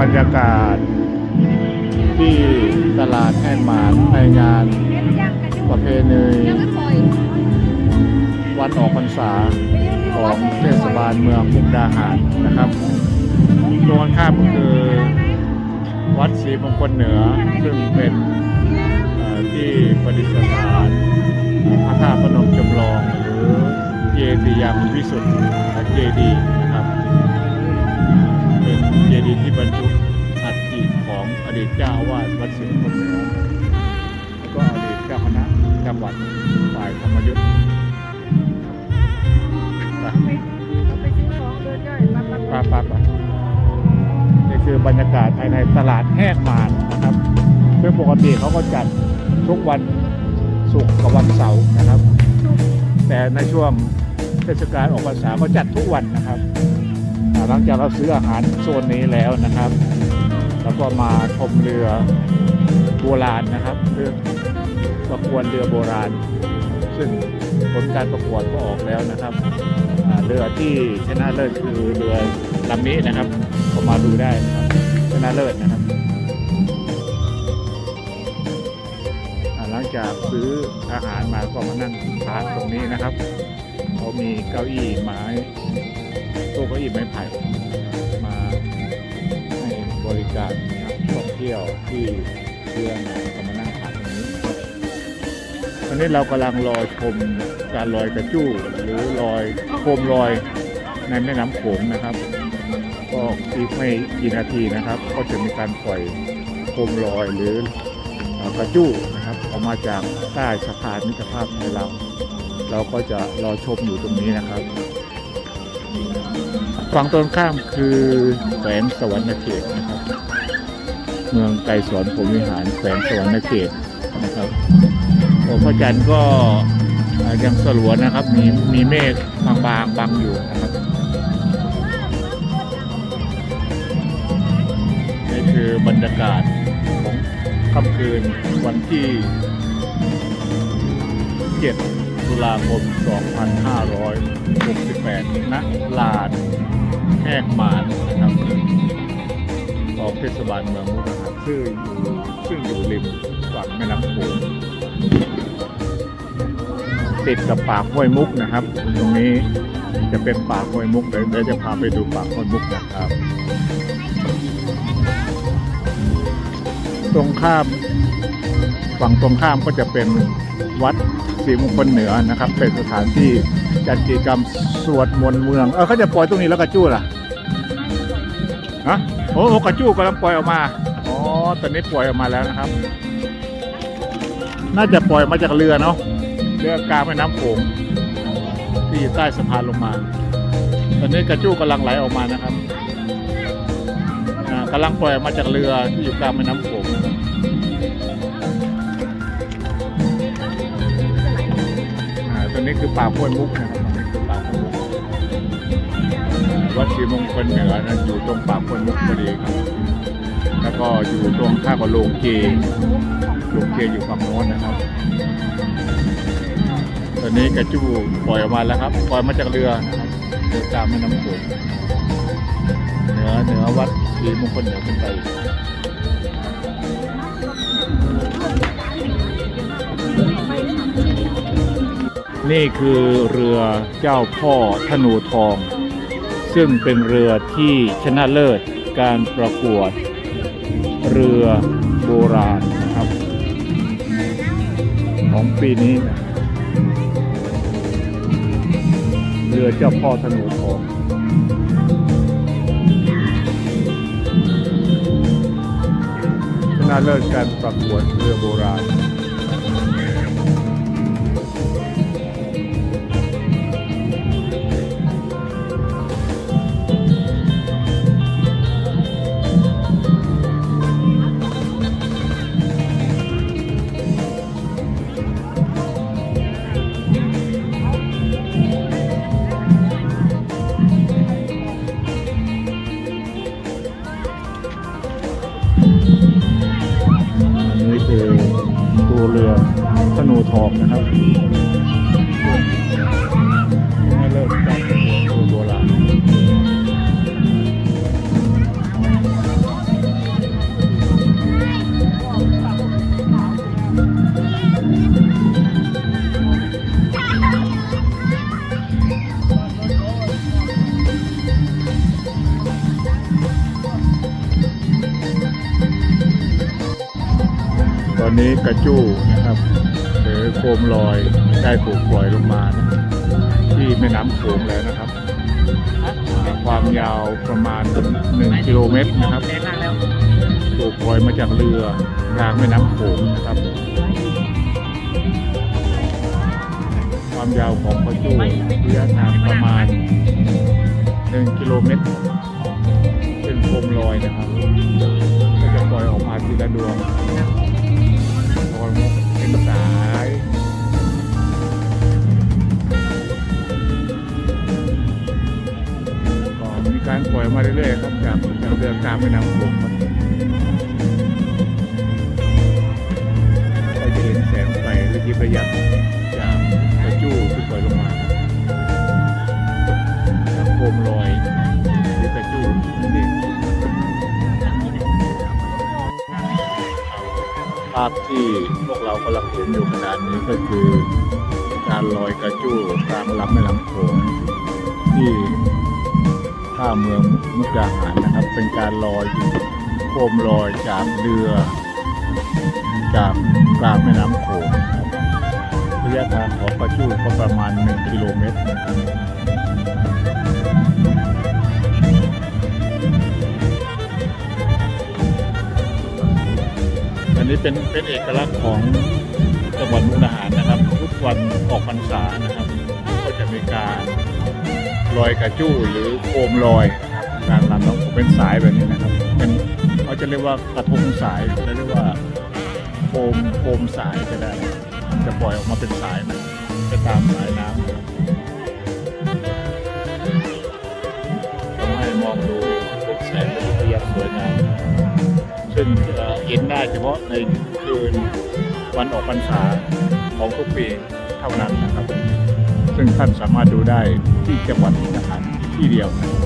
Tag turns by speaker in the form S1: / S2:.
S1: บรรยากาศ ที่ตลาดแห่หมานในงานประเพณีวันออกพรรษาของเทศบาลเมืองมุกดาหารนะครับตรงกันข้ามก็คือ วัดศรีมงคลเหนือ ซึ่งเป็นที่ประดิษฐานพระธาตุพนมจำลองหรือเจดีย์ยังวิสุทธิ์เจดีย์นะครับ เป็นเจดีย์ที่บรรจุอัฐิของอ ดีตเจ้าวาสวัดศรีมงคลเหนือแล้วก็อดีตเจ้าคณะจังหวัดฝ่ายธรรมยุทธ์ไปไปไปนี่คือบรรยากาศภายในตลาดแห้งมานนะครับซึ่งปกติเขาก็จัดทุกวันศุกร์กับวันเสาร์นะครับ แต่ในช่วงเทศกาลออกพรรษาก็จัดทุกวันนะครับหลังจากเราซื้ออาหารโซนนี้แล้วนะครับ แล้วก็มาชมเรือโบราณนะครับเรือประกวดเรือโบราณ ซึ่งผลการประกวดก็ออกแล้วนะครับเรือที่ชนะเลิศคือเรือลำนี้นะครับก็มาดูได้นะครับชนะเลิศนะครับหลังจากซื้ออาหารมาก็มานั่งทานตรงนี้นะครับเขามีเก้าอี้ไม้โต๊ะเก้าอี้ไม้ไผ่ การนักท่องเที่ยวที่เรือมาก็มานั่งพักตรงนี้ตอนนี้เรากำลังรอชมการลอยกระจู้หรือลอยโคมลอยในแม่น้ำโขงนะครับ ก็อีกไม่กี่นาทีนะครับ ก็จะมีการปล่อยโคมลอยหรือกระจู้นะครับออกมาจากใต้สะพานมิตรภาพไทยลาวเราก็จะรอชมอยู่ตรงนี้นะครับฝั่งตรงข้ามคือแขวงสวรรณเขตนะครับ เมืองไกรสอนผมวิหารแขวงสวรรณเขตนะครับโอ้พระจันทร์ก็ยังสลัวนะครับ มีมีเมฆบางๆบังอยู่นะครับนี่คือบรรยากาศของค่ำคืนวันที่ 7 ตุลาคม 2568ณลานแหกหมานนะครับของเทศบาลเมืองมุกดาหาร ซึ่งอยู่ซึ่งอยู่ริมฝั่งแม่น้ำโขงติดกับปากห้วยมุกนะครับ ตรงนี้จะเป็นปากห้วยมุกเดี๋ยวจะพาไปดูปากห้วยมุกนะครับ ตรงข้ามฝั่งตรงข้ามก็จะเป็นวัดศรีมงคลเหนือนะครับ เป็นสถานที่จัดกิจกรรมสวดมนต์เมือง เออเขาจะปล่อยตรงนี้แล้วกระจู้ล่ะฮะโอ้กระจู้กำลังปล่อยออกมา ตอนนี้ปล่อยออกมาแล้วนะครับ น่าจะปล่อยมาจากเรือเนาะเรือกลางแม่น้ำโขงที่อยู่ใต้สะพานลงมา ตอนนี้กระจู้กำลังไหลออกมานะครับอ่ากำลังปล่อยมาจากเรือที่อยู่กลางแม่น้ำโขงนะครับอ่าตัวนี้คือป่าห้วยมุกนะครับตัวนี้คือป่าห้วยมุกอ่าวัดศรีมงคลเหนือนะอยู่ตรงป่าห้วยมุกพอดีครับ แล้วก็อยู่ตรงข้างกับโรงเจโรงเจอยู่ฝั่งโน้นนะครับ ตอนนี้กระจูปล่อยออกมาแล้วครับ ปล่อยมาจากเรือนะครับเรือตามแม่น้ำโขงเหนือเหนือวัดศรีมงคลเหนือขึ้นไปนี่คือเรือเจ้าพ่อธนูทอง ซึ่งเป็นเรือที่ชนะเลิศการประกวด รือโบราณนะครับ ของปีนี้นะเรือเจ้าพ่อธนูทองชนะเลิศการประกวดเรือโบราณ เรือธนูทองนะครับ นี้กระจู้นะครับหรือโคมลอยได้ถูกปล่อยลงมานะที่แม่น้ำโขงแล้วนะครับ ความยาวประมาณ 1 กิโลเมตรนะครับ
S2: แรงมากแล้ว
S1: ถูกปล่อยมาจากเรือทางแม่น้ำโขงนะครับ ความยาวของกระจู้ระยะทางประมาณ 1 กิโลเมตร เป็นโคมลอยนะครับก็จะปล่อยออกมาทีละดวง พอเป็นสายก็มีการปล่อยมาเรื่อยๆครับจากจากเรือตามแม่น้ำโขงครับก็จะเห็นแสงไฟระยิบระยับจากกระจู้ที่ปล่อยลงมาจากโคมลอยหรือกระจู้นั่นเอง ภาพที่พวกเรากำลังเห็นอยู่ขณะนี้ก็คือการลอยกระจู้กลางลำแม่ลำโขงที่ท่าเมืองมุกดาหารนะครับ เป็นการลอยโคมลอยจากเรือ จากกลางแม่น้ำโขงนะครับระยะทางของกระจู้ก็ประมาณ 1 กิโลเมตรนะครับ เป็นเป็นเอกลักษณ์ของจังหวัดมุกดาหารนะครับ ทุกวันออกพรรษานะครับ ก็จะมีการลอยกระจู้หรือโคมลอยนะครับการลำน้ำเป็นสายแบบนี้นะครับ เป็นเขาจะเรียกว่ากระทงสายหรือเรียกว่าโคมโคมสายก็ได้จะปล่อยออกมาเป็นสายนะจะตามสายน้ำ กินได้เฉพาะในคืนวันออกพรรษาของทุกปีเท่านั้นนะครับ ซึ่งท่านสามารถดูได้ที่จังหวัดมุกดาหารที่เดียวนะครับ